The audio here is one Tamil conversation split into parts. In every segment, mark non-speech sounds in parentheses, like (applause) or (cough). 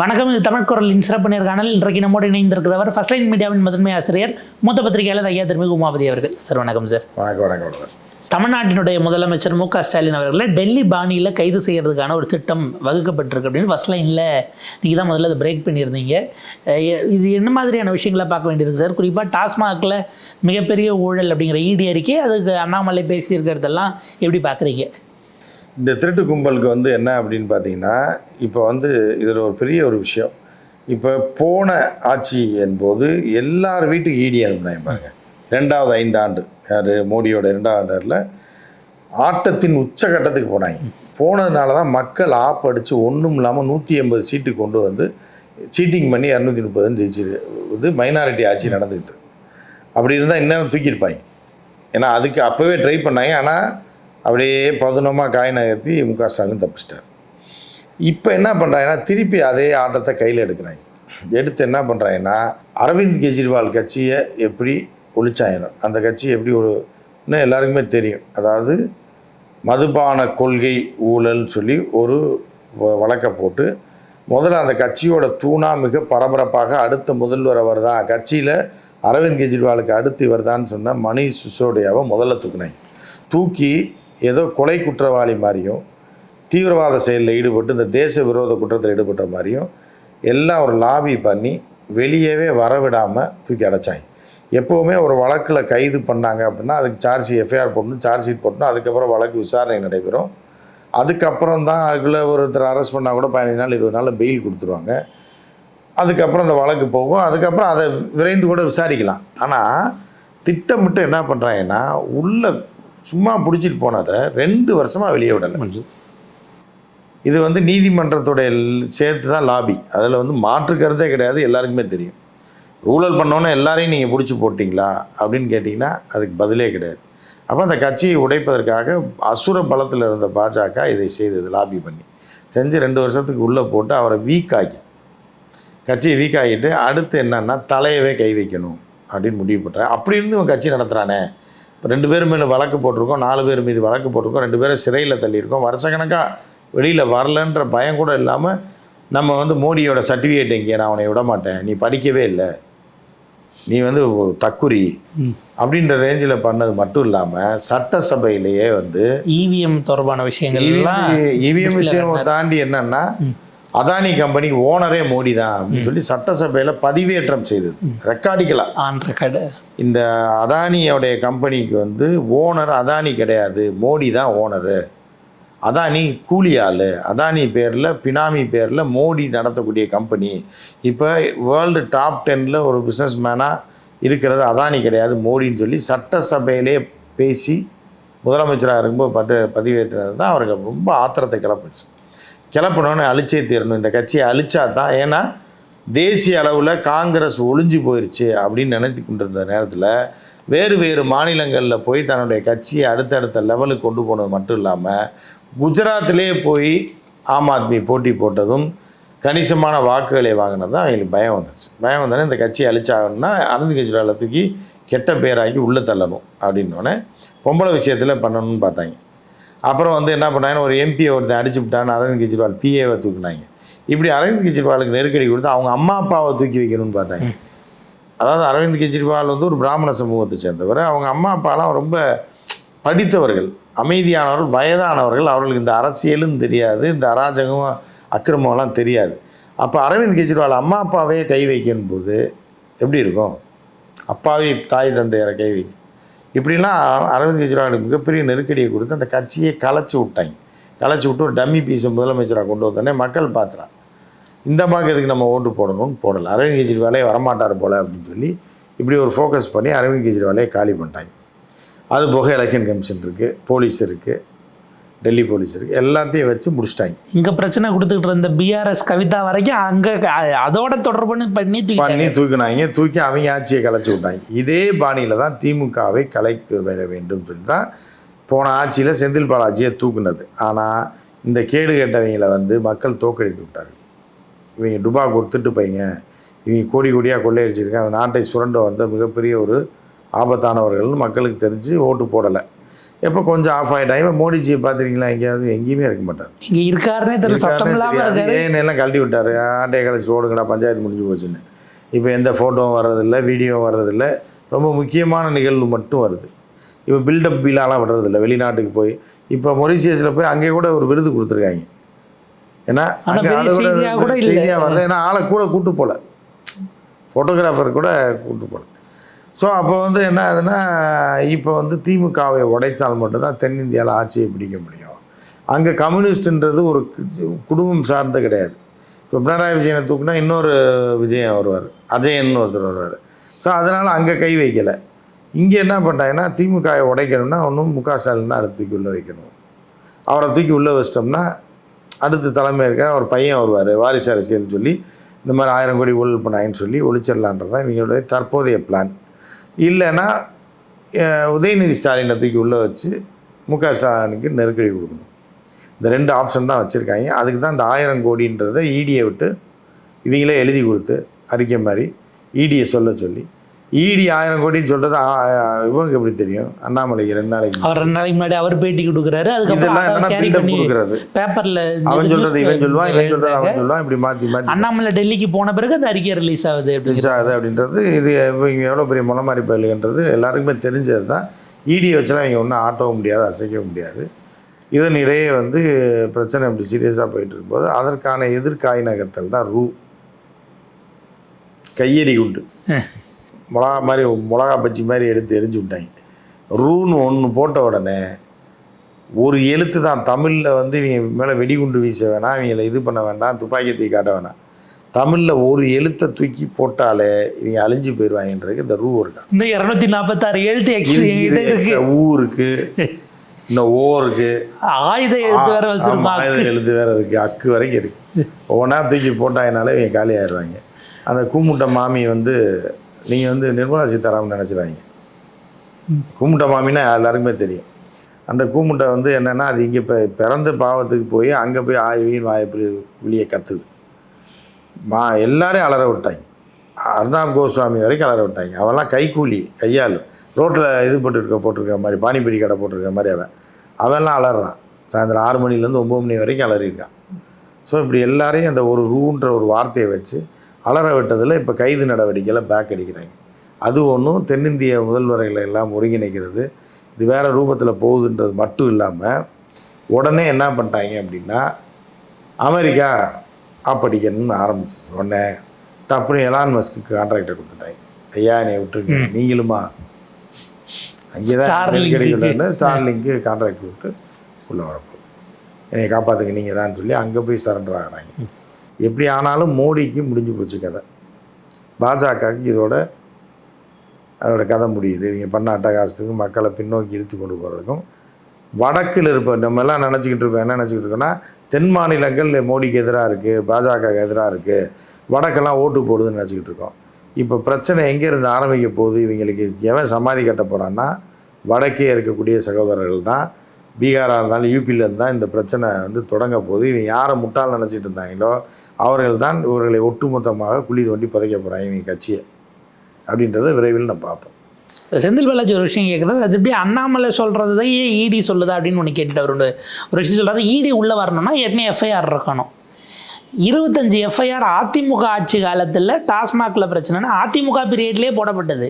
வணக்கம் இது தமிழ் குரலின் சிறப்பு நேர்காணல் இன்றைக்கு நம்மோடு இணைந்திருக்கிறவர் ஃபர்ஸ்ட் லைன் மீடியாவின் முதன்மை ஆசிரியர் மூத்த பத்திரிகையாளர் ஐயா திருமி உமாபதி அவர்கள். சார் வணக்கம் சார். வணக்கம் வணக்கம் தமிழ்நாட்டினுடைய முதலமைச்சர் மு க ஸ்டாலின் அவர்களை டெல்லி பாணியில் கைது செய்யறதுக்கான ஒரு திட்டம் வகுக்கப்பட்டிருக்கு அப்படின்னு ஃபர்ஸ்ட் லைனில் நீங்கள் தான் முதல்ல அதை பிரேக் பண்ணியிருந்தீங்க. இது என்ன மாதிரியான விஷயங்களை பார்க்க வேண்டியிருக்கு சார்? குறிப்பாக டாஸ்மாகில் மிகப்பெரிய ஊழல் அப்படிங்கிற இடி அறிக்கை அதுக்கு அண்ணாமலை பேசியிருக்கிறதெல்லாம் எப்படி பார்க்குறீங்க? இந்த திருட்டு கும்பலுக்கு வந்து என்ன அப்படின்னு பார்த்தீங்கன்னா இப்போ வந்து இதில் ஒரு பெரிய ஒரு விஷயம். இப்போ போன ஆட்சி என்போது எல்லார் வீட்டுக்கு ஈடி அனுப்புனாங்க பாருங்க. ரெண்டாவது ஐந்து ஆண்டு யார்? மோடியோட இரண்டாவது ஆண்டில் ஆட்டத்தின் உச்சகட்டத்துக்கு போனாங்க. போனதுனால தான் மக்கள் ஆப் அடித்து ஒன்றும் இல்லாமல் நூற்றி எண்பது சீட்டு கொண்டு வந்து சீட்டிங் பண்ணி இரநூத்தி முப்பதுன்னு ஜெயிச்சிரு இது மைனாரிட்டி ஆட்சி நடந்துக்கிட்டு அப்படி இருந்தால் இன்னும் தூக்கியிருப்பாங்க. ஏன்னா அதுக்கு அப்போவே ட்ரை பண்ணாங்க. ஆனால் அப்படியே பதுனமாக காய் நகர்த்தி முக ஸ்டாலின் தப்பிச்சிட்டார். இப்போ என்ன பண்ணுறாங்கன்னா திருப்பி அதே ஆட்டத்தை கையில் எடுக்கிறாங்க. எடுத்து என்ன பண்ணுறாங்கன்னா அரவிந்த் கெஜ்ரிவால் கட்சியை எப்படி ஒழிச்சாயிரும் அந்த கட்சி எப்படி ஒரு இன்னும் எல்லாருக்குமே தெரியும். அதாவது மதுபான கொள்கை ஊழல் சொல்லி ஒரு வ- வழக்கை போட்டு முதல்ல அந்த கட்சியோட தூணாக மிக பரபரப்பாக அடுத்த முதல்வர் அவர் தான் கட்சியில் அரவிந்த் கெஜ்ரிவாலுக்கு அடுத்து இவர் தான் சொன்ன மணி சிசோடியாவை முதல்ல தூக்குனாங்க. தூக்கி ஏதோ கொலை குற்றவாளி மாதிரியும் தீவிரவாத செயலில் ஈடுபட்டு இந்த தேச விரோத குற்றத்தில் ஈடுபட்ட மாதிரியும் எல்லாம் ஒரு லாபி பண்ணி வெளியவே வரவிடாமல் தூக்கி அடைச்சாங்க. எப்போவுமே ஒரு வழக்கில் கைது பண்ணாங்க அப்படின்னா அதுக்கு சார்ஜ் எஃப்ஐஆர் போடணும் சார்ஜ் ஷீட் போடணும் அதுக்கப்புறம் வழக்கு விசாரணை நடைபெறும். அதுக்கப்புறம் தான் அதுக்குள்ளே ஒருத்தர் அரெஸ்ட் பண்ணால் கூட பதினஞ்சு நாள் இருபது நாளில் பெயில் கொடுத்துருவாங்க. அதுக்கப்புறம் அந்த வழக்கு போகும். அதுக்கப்புறம் அதை விரைந்து கூட விசாரிக்கலாம். ஆனால் திட்டமிட்டு என்ன பண்ணுறாங்கன்னா உள்ள சும்மா பிடிச்சிட்டு போனதை ரெண்டு வருஷமாக வெளியே விடலை. இது வந்து நீதிமன்றத்துடைய சேர்த்து தான் லாபி. அதில் வந்து மாற்று கருத்தே கிடையாது எல்லாருக்குமே தெரியும். ரூரல் பண்ணோன்னே எல்லாரையும் நீங்கள் பிடிச்சி போட்டிங்களா? அப்படின்னு கேட்டிங்கன்னா அதுக்கு பதிலே கிடையாது. அப்போ அந்த கட்சியை உடைப்பதற்காக அசுர பலத்தில் இருந்த பாஜக இதை செய்தது லாபி பண்ணி செஞ்சு ரெண்டு வருஷத்துக்கு உள்ளே போட்டு அவரை வீக் ஆக்கி கட்சியை வீக் ஆகிட்டு அடுத்து என்னன்னா தலையவே கை வைக்கணும் அப்படின்னு முடிவு பண்ணுறேன் அப்படி இருந்து இவன் கட்சி நடத்துகிறானே ரெண்டு பேர் மேலே வழக்கு போட்டிருக்கோம் நாலு பேர் மீது வழக்கு போட்டிருக்கோம் ரெண்டு பேரை சிறையில் தள்ளியிருக்கோம். வருஷக்கணக்காக வெளியில் வரலன்ற பயம் கூட இல்லாமல் நம்ம வந்து மோடியோட சர்டிஃபிகேட் எங்கே நான் அவனை விட மாட்டேன். நீ படிக்கவே இல்லை. நீ வந்து தக்குரி அப்படின்ற ரேஞ்சில் பண்ணது மட்டும் இல்லாமல் சட்டசபையிலேயே வந்து இவிஎம் தொடர்பான விஷயங்கள் இவிஎம் விஷயம். தாண்டி என்னன்னா அதானி கம்பெனி ஓனரே மோடி தான் அப்படின்னு சொல்லி சட்டசபையில் பதிவேற்றம் செய்தது. ரெக்கார்டிக்கலாம் ஆன் ரெக்கார்டு இந்த அதானியோடைய கம்பெனிக்கு வந்து ஓனர் அதானி கிடையாது. மோடி தான் ஓனரு. அதானி கூலி ஆள் அதானி பேரில் பினாமி பேரில் மோடி நடத்தக்கூடிய கம்பெனி. இப்போ வேர்ல்டு டாப் டென்னில் ஒரு பிஸ்னஸ் மேனாக இருக்கிறது அதானி கிடையாது மோடின்னு சொல்லி சட்டசபையிலே பேசி முதலமைச்சராக இருக்கும்போது பட்டு பதிவேற்றினது தான் அவருக்கு ரொம்ப ஆத்திரத்தை கிளப்பிச்சு கிளப்பணும்னு அழிச்சே தீரணும். இந்த கட்சியை அழிச்சா தான் ஏன்னா தேசிய அளவில் காங்கிரஸ் ஒளிஞ்சு போயிடுச்சு அப்படின்னு நினைத்து கொண்டிருந்த நேரத்தில் வேறு வேறு மாநிலங்களில் போய் தன்னுடைய கட்சியை அடுத்தடுத்த லெவலுக்கு கொண்டு போனது மட்டும் இல்லாமல் குஜராத்திலே போய் ஆம் ஆத்மி போட்டி போட்டதும் கணிசமான வாக்குகளை வாங்கினது தான் அவங்களுக்கு பயம் வந்துச்சு பயம் வந்தோடனே இந்த கட்சியை அழிச்சாகணும்னா அரவிந்த் கெஜ்ரிவாலை தூக்கி கெட்ட பேராக்கி உள்ளே தள்ளணும் அப்படின்னோடனே பொம்பளை விஷயத்தில் பண்ணணும்னு பார்த்தாங்க. அப்புறம் வந்து என்ன பண்ணாங்கன்னா ஒரு எம்பி ஒருத்தன் அடிச்சு விட்டான்னு அரவிந்த் கெஜ்ரிவால் பிஏவை தூக்குனாங்க. இப்படி அரவிந்த் கெஜ்ரிவாலுக்கு நெருக்கடி கொடுத்து அவங்க அம்மா அப்பாவை தூக்கி வைக்கணும்னு பார்த்தாங்க. அதாவது அரவிந்த் கெஜ்ரிவால் வந்து ஒரு பிராமண சமூகத்தை சேர்ந்தவர். அவங்க அம்மா அப்பாலாம் ரொம்ப படித்தவர்கள் அமைதியானவர்கள் வயதானவர்கள். அவர்களுக்கு இந்த அரசியலும் தெரியாது இந்த அராஜகம் அக்கிரமம்லாம் தெரியாது. அப்போ அரவிந்த் கெஜ்ரிவால் அம்மா அப்பாவே கை வைக்கும் போது எப்படி இருக்கும்? அப்பாவி தாய் தந்தையரை கை வைக்கும் இப்படிலாம் அரவிந்த் கெஜ்ரிவாலுக்கு மிகப்பெரிய நெருக்கடியை கொடுத்து அந்த கட்சியை கலைச்சி விட்டாங்க. கலைச்சி விட்டு ஒரு டம்மி பீஸை முதலமைச்சராக கொண்டு வந்தோடனே மக்கள் பார்த்துறான் இந்த மாதிரி இதுக்கு நம்ம ஓட்டு போடணும்னு போடலை. அரவிந்த் கெஜ்ரிவாலே வரமாட்டார் போல அப்படின்னு சொல்லி இப்படி ஒரு ஃபோக்கஸ் பண்ணி அரவிந்த் கெஜ்ரிவாலே காலி பண்ணிட்டாங்க. அது போக எலெக்ஷன் கமிஷன் இருக்குது போலீஸ் இருக்குது டெல்லி போலீஸ் இருக்குது எல்லாத்தையும் வச்சு முடிச்சிட்டாங்க. இங்க பிரச்சனை கொடுத்துக்கிட்டு இருந்த பிஆர்எஸ் கவிதா வரைக்கும் அங்க அதோட தொடர்பு பண்ணி தூக்கி பண்ணி தூக்கினாங்க. தூக்கி அவங்க ஆட்சியை கலைச்சி விட்டாங்க. இதே பாணியில் தான் திமுகவை கலைத்து விட வேண்டும் சொல்லி தான் போன ஆட்சியில் செந்தில் பாலாஜியை தூக்குனது. ஆனால் இந்த கேடு கெட்டவங்களை வந்து மக்கள் தோக்கடித்து விட்டார்கள். இவங்க டுபாக்கு ஒரு திட்டு பையங்க இவங்க கோடி கோடியாக கொள்ளையடிச்சிருக்காங்க. அந்த நாட்டை சுரண்ட வந்த மிகப்பெரிய ஒரு ஆபத்தானவர்கள்னு மக்களுக்கு தெரிஞ்சு ஓட்டு போடலை. எப்போ கொஞ்சம் ஆஃப் ஆகிட்டாங்க இப்போ மோடிஜியை பார்த்துருக்கீங்களா? எங்கேயாவது? எங்கேயுமே இருக்க மாட்டார். இங்க இருக்காருன்னே தெரியல. சத்தம் இல்லாம இருக்காரு. ஏன் எல்லாம் கழட்டி விட்டார்? ஆட்டையை கழிச்சு ஓடுங்கடா பஞ்சாயத்து முடிஞ்சு போச்சுன்னு. இப்போ எந்த ஃபோட்டோவும் வர்றதில்ல வீடியோவும் வர்றதில்ல. ரொம்ப முக்கியமான நிகழ்வு மட்டும் வருது. இப்போ பில்டப் பீலாலாம் விடுறதில்ல வெளிநாட்டுக்கு போய். இப்போ மொரிஷியஸில் போய் அங்கே கூட ஒரு விருது கொடுத்துருக்காங்க. ஏன்னா அங்கே அதை இல்ல. செய்தியாக வரல. ஏன்னா ஆளை கூட கூட்டு போகல ஃபோட்டோகிராஃபர் கூட கூட்டு போகல ஸோ அப்போ வந்து என்ன ஆகுதுன்னா இப்போ வந்து திமுகவை உடைத்தால் மட்டும்தான் தென்னிந்தியாவில் ஆட்சியை பிடிக்க முடியும். அங்கே கம்யூனிஸ்ட்ன்றது ஒரு குடும்பம் சார்ந்த கிடையாது. இப்போ பினராயி விஜயனை தூக்குனா இன்னொரு விஜயன் வருவார். அஜயன் ஒருத்தர் வருவார். ஸோ அதனால் அங்கே கை வைக்கலை. இங்கே என்ன பண்ணுறாங்கன்னா திமுகவை உடைக்கணும்னா ஒன்றும் முக ஸ்டாலின் தான் அடுத்து தூக்கி உள்ளே வைக்கணும். அவரை தூக்கி உள்ளே வச்சிட்டோம்னா அடுத்து தலைமை இருக்க ஒரு பையன் வருவார் வாரிசு அரசியல்னு சொல்லி இந்த மாதிரி ஆயிரம் கோடி ஊழல் பண்ணாங்கன்னு சொல்லி ஒழிச்சிடலான்றது தான் இவங்களுடைய தற்போதைய பிளான் இல்லைன்னா உதயநிதி ஸ்டாலினை தூக்கி உள்ளே வச்சு முக ஸ்டாலினுக்கு நெருக்கடி கொடுக்கணும். இந்த ரெண்டு ஆப்ஷன் தான் வச்சுருக்காங்க. அதுக்கு தான் இந்த ஆயிரம் கோடின்றதை இடியை விட்டு இவங்களே எழுதி கொடுத்து அறிக்கை மாதிரி இடியை சொல்ல சொல்லி இடி ஆயிரம் கோடின்னு சொல்கிறது இவனுக்கு எப்படி தெரியும்? அண்ணாமலைக்கு ரெண்டு நாளைக்கு அவர் ரெண்டு நாளைக்கு முன்னாடி அவர் பேட்டி கொடுக்குறாரு அதுக்கப்புறம் கொடுக்குறது. பேப்பர்ல அவன் சொல்றது இவன் சொல்லுவான் இவன் சொல்றது அவன் சொல்லுவான் இப்படி மாற்றி மாற்றி அண்ணாமலை டெல்லிக்கு போன பிறகு அந்த அறிக்கை ரிலீஸ் ஆகுது ரிலீஸ் ஆகுது அப்படின்றது இது இவங்க எவ்வளோ பெரிய முளமாரி பயலுன்றது எல்லாருக்குமே தெரிஞ்சது தான். இடியை வச்சுலாம் இவங்க ஒன்றும் ஆட்டவும் முடியாது அசைக்கவும் முடியாது. இதனிடையே வந்து பிரச்சனை இப்படி சீரியஸாக போயிட்டு இருக்கும்போது அதற்கான எதிர்காய் நகர்த்தல் தான் ரூ. கையெறி குண்டு. (laughs) மிளகா மாதிரி மிளகா பச்சி மாதிரி எடுத்து எரிஞ்சு விட்டாங்க. ரூன்னு ஒன்று போட்ட உடனே ஒரு எழுத்து தான் தமிழில் வந்து இவங்க மேலே வெடிகுண்டு வீச வேணாம் இவங்களை இது பண்ண வேண்டாம் துப்பாக்கி தூக்கி காட்ட வேணாம். தமிழில் ஒரு எழுத்தை தூக்கி போட்டாலே இவங்க அழிஞ்சு போயிடுவாங்கன்றதுக்கு இந்த ரூ இருக்கா இந்த இருநூத்தி நாற்பத்தாறு எழுத்து ஊ இருக்கு இன்னும் ஓ இருக்கு. ஆயுத எழுத்து வேற ஆயுத எழுத்து வேற இருக்கு அக்கு வரைக்கும் இருக்கு. ஒவ்வொன்றா தூக்கி போட்டாங்கனாலே இவங்க காலி ஆயிடுவாங்க. அந்த கூமுட்டை மாமி வந்து நீங்கள் வந்து நிர்மலா சீதாராமன் நினச்சிடாங்க கூமுட்டை மாமின்னா எல்லாருக்குமே தெரியும். அந்த கூமுட்டை வந்து என்னென்னா அது இங்கே இப்போ பிறந்த பாவத்துக்கு போய் அங்கே போய் ஆய்வின் வாய்ப்பு வெளியே கத்துது. மா எல்லாரையும் அலற விட்டாங்க. அர்ணாப் கோஸ்வாமி வரைக்கும் அலற விட்டாங்க. அவன்லாம் கைக்கூலி கையால். ரோட்டில் இது போட்டுருக்க போட்டிருக்க மாதிரி பானிபூரி கடை போட்டிருக்க மாதிரி அவன். அவன்லாம் அலறான். சாயந்தரம் ஆறு மணிலேருந்து ஒம்பது மணி வரைக்கும் அலறியிருக்கான். ஸோ இப்படி எல்லாரையும் அந்த ஒரு ரூன்ற ஒரு வார்த்தையை வச்சு அலற விட்டதில் இப்போ கைது நடவடிக்கையில் பேக் அடிக்கிறாங்க. அது ஒன்றும் தென்னிந்திய முதல்வர்களை எல்லாம் ஒருங்கிணைக்கிறது. இது வேறு ரூபத்தில் போகுதுன்றது மட்டும் இல்லாமல் உடனே என்ன பண்ணிட்டாங்க அப்படின்னா அமெரிக்கா ஆப்படிக்கணும்னு ஆரம்பிச்சு உடனே டப்புனு எலான் மஸ்க்கு கான்ட்ராக்டை கொடுத்துட்டாங்க. ஐயா என்னை விட்டுருங்க. நீங்களுமா? அங்கே தான். கிடைக்கலன்னு ஸ்டார்லிங்க்கு கான்ட்ராக்ட் கொடுத்து உள்ளே வரப்போகுது. என்னை காப்பாற்றுங்க நீங்கள் தான் சொல்லி அங்கே போய் சரண்டர் ஆகுறாங்க. எப்படி ஆனாலும் மோடிக்கு முடிஞ்சு போச்சு கதை. பாஜகவுக்கு இதோட அதோட கதை முடியுது. இவங்க பண்ண அட்டகாசத்துக்கும் மக்களை பின்னோக்கி இழுத்து கொண்டு போகிறதுக்கும் வடக்கில் இருப்ப நம்ம எல்லாம் நினச்சிக்கிட்டு இருக்கோம் என்ன நினச்சிக்கிட்டு இருக்கோம்னா தென் மாநிலங்கள் மோடிக்கு எதிராக இருக்குது பாஜகவுக்கு எதிராக இருக்குது வடக்கெல்லாம் ஓட்டு போடுதுன்னு நினச்சிக்கிட்டு இருக்கோம். இப்போ பிரச்சனை எங்கேருந்து ஆரம்பிக்க போகுது? இவங்களுக்கு எவன் சமாதி கட்ட போகிறான்னா வடக்கே இருக்கக்கூடிய சகோதரர்கள் தான் பீகாராக இருந்தாலும் யூபியில் இருந்தால் இந்த பிரச்சனை வந்து தொடங்க போது இவன் யாரை முட்டாள் நினச்சிட்டு இருந்தாங்களோ அவர்கள் தான் இவர்களை ஒட்டுமொத்தமாக குழி தோண்டி புதைக்க போகிறாங்க இவங்க கட்சியை. அப்படின்றத விரைவில் நம்ம பார்ப்போம். செந்தில் பாலாஜி ஒரு விஷயம் கேட்குறது அது எப்படி அண்ணாமலை சொல்கிறது தான் ஏன் இடி சொல்லுதா அப்படின்னு ஒன்று கேட்டுட்டு அவர் ஒரு விஷயம் சொல்கிறாரு இடி உள்ளே வரணும்னா ஏற்கனவே எஃப்ஐஆர் இருக்கணும். இருபத்தஞ்சி எஃப்ஐஆர் அதிமுக ஆட்சி காலத்தில் டாஸ்மாகில் பிரச்சனைனா அதிமுக பீரியட்லேயே போடப்பட்டது.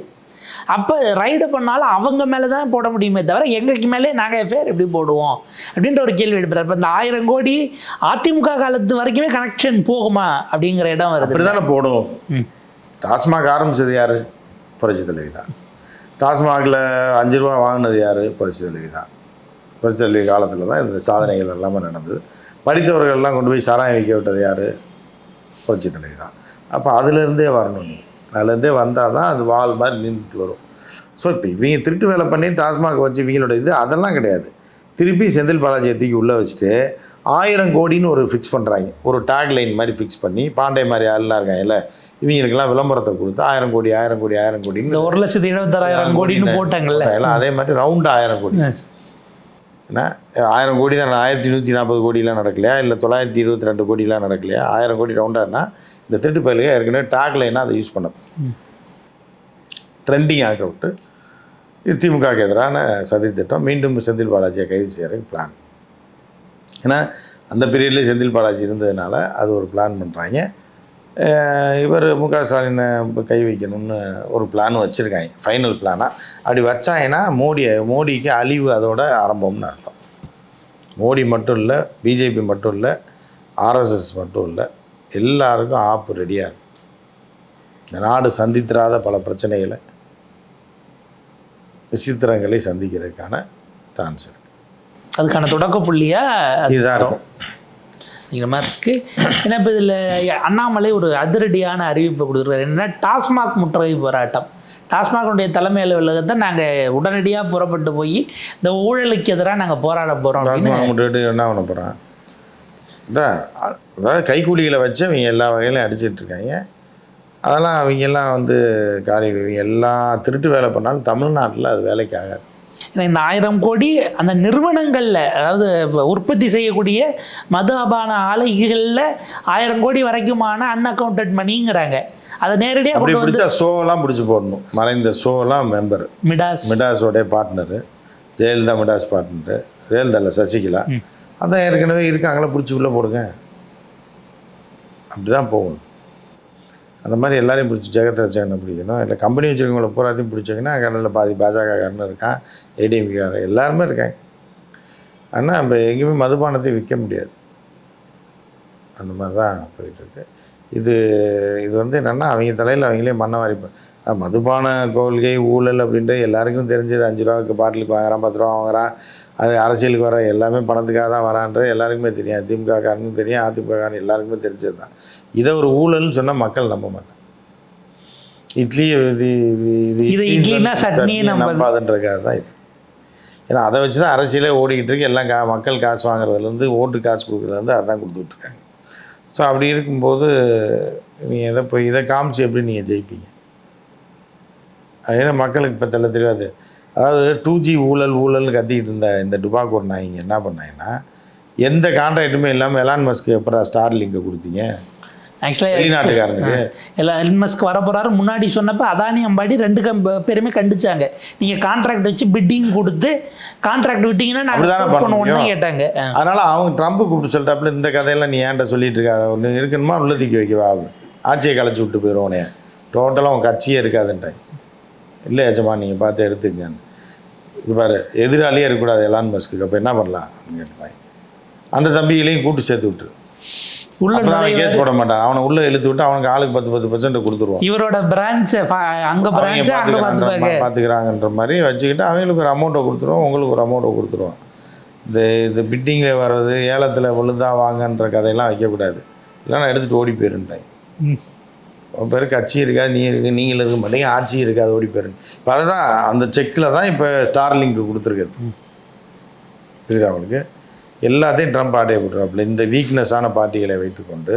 அப்போ ரைடு பண்ணாலும் அவங்க மேலே தான் போட முடியுமே தவிர எங்களுக்கு மேலே நாங்கள் எஃப்ஐஆர் எப்படி போடுவோம்? அப்படின்ற ஒரு கேள்வி எடுப்பார் இப்போ இந்த ஆயிரம் கோடி அதிமுக காலத்து வரைக்குமே கனெக்ஷன் போகுமா அப்படிங்கிற இடம் வருது. அப்படி தானே போடும் ம். டாஸ்மாக் ஆரம்பிச்சது யார்? புரட்சி தலைவி தான். டாஸ்மாகில் அஞ்சு ரூபா வாங்கினது யார்? புரட்சி தலைவி தான். புரட்சி தலைவி காலத்தில் தான் இந்த சாதனைகள் எல்லாமே நடந்தது. படித்தவர்கள் எல்லாம் கொண்டு போய் சாராயம் விற்க விட்டது யார்? புரட்சி தலைவி தான். அப்போ அதுலேருந்தே வரணும் நீ. அதுலேருந்தே வந்தால் தான் அது வால் மாதிரி நின்றுட்டு வரும். ஸோ இப்போ இவங்க திருட்டு வேலை பண்ணி டாஸ்மாக் வச்சு இவங்களோட இது அதெல்லாம் கிடையாது. திருப்பி செந்தில் பாலாஜியை தூக்கி உள்ளே வச்சுட்டு ஆயிரம் கோடின்னு ஒரு ஃபிக்ஸ் பண்ணுறாங்க ஒரு டேக் லைன் மாதிரி ஃபிக்ஸ் பண்ணி பாண்டே மாதிரி ஆள்லாம் இருக்காங்கல்ல இவங்களுக்கெல்லாம் விளம்பரத்தை கொடுத்து ஆயிரம் கோடி ஆயிரம் கோடி ஆயிரம் கோடின்னு ஒரு லட்சத்தி எழுபத்தாறாயிரம் கோடின்னு போட்டாங்கல்ல. எல்லாம் அதே மாதிரி ரவுண்டு ஆயிரம் கோடி. ஏன்னா ஆயிரம் கோடி தான் ஆயிரத்தி நூற்றி நாற்பது கோடிலாம் நடக்கலையா? இல்லை தொள்ளாயிரத்தி இருபத்தி ரெண்டு கோடிலாம் நடக்கலையா? ஆயிரம் கோடி ரவுண்டானா இந்த திருட்டு பயலுக ஏற்கனவே டேக் லைனாக அதை யூஸ் பண்ண ட்ரெண்டிங் ஆக விட்டு திமுகவுக்கு எதிரான சதி திட்டம். மீண்டும் செந்தில் பாலாஜியை கைது செய்கிற பிளான் ஏன்னா அந்த பீரியட்லேயே செந்தில் பாலாஜி இருந்ததுனால அது ஒரு பிளான் பண்ணுறாங்க இவர் மு க ஸ்டாலினை கை வைக்கணும்னு ஒரு பிளான் வச்சுருக்காங்க. ஃபைனல் பிளானாக அப்படி வச்சாங்கன்னா மோடியை மோடிக்கு அழிவு அதோட ஆரம்பம்னு அர்த்தம். மோடி மட்டும் இல்லை பிஜேபி மட்டும் இல்லை ஆர்எஸ்எஸ் மட்டும் இல்லை எல்லாருக்கும் ஆப்பு ரெடியாக இருக்கும் இந்த நாடு சந்தித்திராத பல பிரச்சனைகளை விசித்திரங்களை சந்திக்கிறதுக்கான சான்ஸ் இருக்கு. அதுக்கான தொடக்க புள்ளியா அது இதுதான் இருக்கும். அப்படிங்கிற மாதிரி இருக்கு ஏன்னா இப்போ இதில் அண்ணாமலை ஒரு அதிரடியான அறிவிப்பை கொடுக்குறாரு என்னன்னா டாஸ்மாக் முற்றுகை போராட்டம். டாஸ்மாகுடைய தலைமை அலுவலகத்தை நாங்கள் உடனடியாக புறப்பட்டு போய் இந்த ஊழலுக்கு எதிராக நாங்கள் போராட போகிறோம் டாஸ்மாக் என்ன பண்ண போகிறான் இதான் அதாவது கைக்கூலிகளை வச்சு அவங்க எல்லா வகையிலையும் அடிச்சிட்டு இருக்காங்க அதெல்லாம் அவங்கெல்லாம் வந்து காலி எல்லா திருட்டு வேலை பண்ணாலும் தமிழ்நாட்டில் அது வேலைக்கு ஆகாது. இந்த ஆயிரம் கோடி அந்த நிறுவனங்களில் அதாவது உற்பத்தி செய்யக்கூடிய மது அபான ஆலைகளில் ஆயிரம் கோடி வரைக்குமான அன்அக்கௌண்டட் மணிங்கிறாங்க அதை நேரடியாக அப்படி பிடிச்சா ஷோவெல்லாம் பிடிச்சி போடணும். மறைந்த ஷோவெல்லாம் member Midas. மிடாஸோடைய partner Jayalalithaa Midas partner Jayalalithaa இல்லை சசிகலா. அதான் ஏற்கனவே இருக்காங்களா பிடிச்சி உள்ளே போடுங்க. அப்படி தான் போகணும். அந்த மாதிரி எல்லாரையும் பிடிச்சி ஜெகத் ரச்சகனை பிடிக்கணும் இல்லை கம்பெனி வச்சுருக்கவங்கள பூராத்தையும் பிடிச்சிங்கன்னா கடலில் பாதி பாஜகக்காரன் இருக்கான் ஏடிஎம்காரன் எல்லாருமே இருக்காங்க. ஆனால் நம்ம எங்கேயுமே மதுபானத்தை விற்க முடியாது. அந்த மாதிரி தான் போயிட்டுருக்கு இது இது வந்து என்னென்னா அவங்க தலையில் அவங்களே மண்ணை வாரி மதுபான கொள்கை ஊழல் அப்படின்ட்டு எல்லாருக்கும் தெரிஞ்சது. அஞ்சு ரூபாய்க்கு பாட்டிலுக்கு வாங்குறான் பத்து ரூபா வாங்குறான். அது அரசியலுக்கு வர எல்லாமே பணத்துக்காக தான் வரான்றது எல்லாருக்குமே தெரியும். திமுக காரனுக்கும் தெரியும் அதிமுக காரன் எல்லாருக்குமே தெரிஞ்சது தான். இதை ஒரு ஊழல்னு சொன்னால் மக்கள் நம்ப மாட்டாங்க. இட்லி இது இது இது இட்லின்னு இட்லின்னா சொல்லி சட்னியை சட்னியை நம்பாது. நம்பாதுன்றதுக்காக தான் இது. ஏன்னா அதை வச்சு தான் அரசியலே ஓடிக்கிட்டு இருக்கு. எல்லாம் கா மக்கள் காசு வாங்குறதுலேருந்து ஓட்டு காசு கொடுக்குறதுலேருந்து அதான் கொடுத்துட்ருக்காங்க ஸோ அப்படி இருக்கும்போது நீங்கள் இதை போய் இதை காமிச்சு எப்படி நீங்கள் ஜெயிப்பீங்க? அது ஏன்னா மக்களுக்கு இப்போ தெல்ல தெரியாது. அதாவது டூ ஜி ஊழல் ஊழல்னு கத்திக்கிட்டு இருந்த இந்த டுபாக்கூர் நாய்ங்க என்ன பண்ணாங்கன்னா எந்த கான்ட்ராக்ட்டுமே இல்லாமல் எலான் மஸ்க்கு எப்போ ஸ்டார் லிங்கை கொடுத்தீங்க ஆக்சுவலாக வெளிநாட்டுக்காரனுக்கு. எல்லாம் எல்மஸ்க் வர போறாரு முன்னாடி சொன்னப்ப அதானி அம்பாடி ரெண்டு கம் பேருமே கண்டிச்சாங்க. நீங்க கான்ட்ராக்ட் வச்சு பிட்டிங் கொடுத்து கான்ட்ராக்ட் விட்டீங்கன்னா நாங்கள் பண்ணுவோம்னு. கேட்டாங்க. அதனால அவங்க ட்ரம்ப் கூப்பிட்டு சொல்லிட்டாப்புல இந்த கதையெல்லாம் நீ ஏன்ட்ட சொல்லிட்டு இருக்காரு ஒன்று இருக்கணுமா? உள்ள தூக்கி வைக்கவா? ஆட்சியை கலைச்சி விட்டு போயிடும் உனைய டோட்டலாக உன் கட்சியே இருக்காதுன்ட்டாங்க. இல்லை ஏச்சம்மா நீங்கள் பார்த்து எடுத்துக்கங்கன்னு இது பாரு எதிராளியே இருக்கக்கூடாது எலான் மஸ்க்கு அப்போ என்ன பண்ணலாம்? கேட்டுப்பாங்க அந்த தம்பிகளையும் கூட்டு சேர்த்து விட்டுரு. உள்ள கேஸ் போட மாட்டான். அவனை உள்ளே இழுத்து விட்டு அவனுக்கு ஆளுக்கு பத்து பத்து பர்சன்ட் கொடுத்துருவான். இவரோட பிரான்ச் அங்க பிரான்ச் அங்க பார்த்துப்பாங்க. பார்த்துக்கிறாங்கன்ற மாதிரி வச்சுக்கிட்டு அவங்களுக்கு ஒரு அமௌண்ட்டை கொடுத்துருவோம் உங்களுக்கு ஒரு அமௌண்ட்டை கொடுத்துருவோம். இந்த இந்த பிட்டிங்கில் வர்றது ஏலத்தில் விழுந்தா வாங்கன்ற கதையெல்லாம் வைக்கக்கூடாது. இல்லைன்னா எடுத்துகிட்டு ஓடி போயிருந்தாங்க பேர் கட்சி இருக்காது நீ இருக்கு நீங்கள் இருக்க மாட்டீங்க ஆட்சி இருக்காது ஓடி போயிருந்து இப்போ அதுதான் அந்த செக்கில் தான் இப்போ ஸ்டார் லிங்க் கொடுத்துருக்குது புரியுதா அவனுக்கு எல்லாத்தையும் ட்ரம்ப் ஆட்டையை போட்டுருவாப்புல. இந்த வீக்னஸான பார்ட்டிகளை வைத்துக்கொண்டு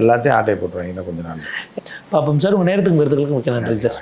எல்லாத்தையும் ஆட்டையை போட்டுருவாங்க இன்னும் கொஞ்ச நாள் பாப்போம் சார் உங்க நேரத்துக்கு கருத்துக்களுக்கு மிக்க நன்றி சார்.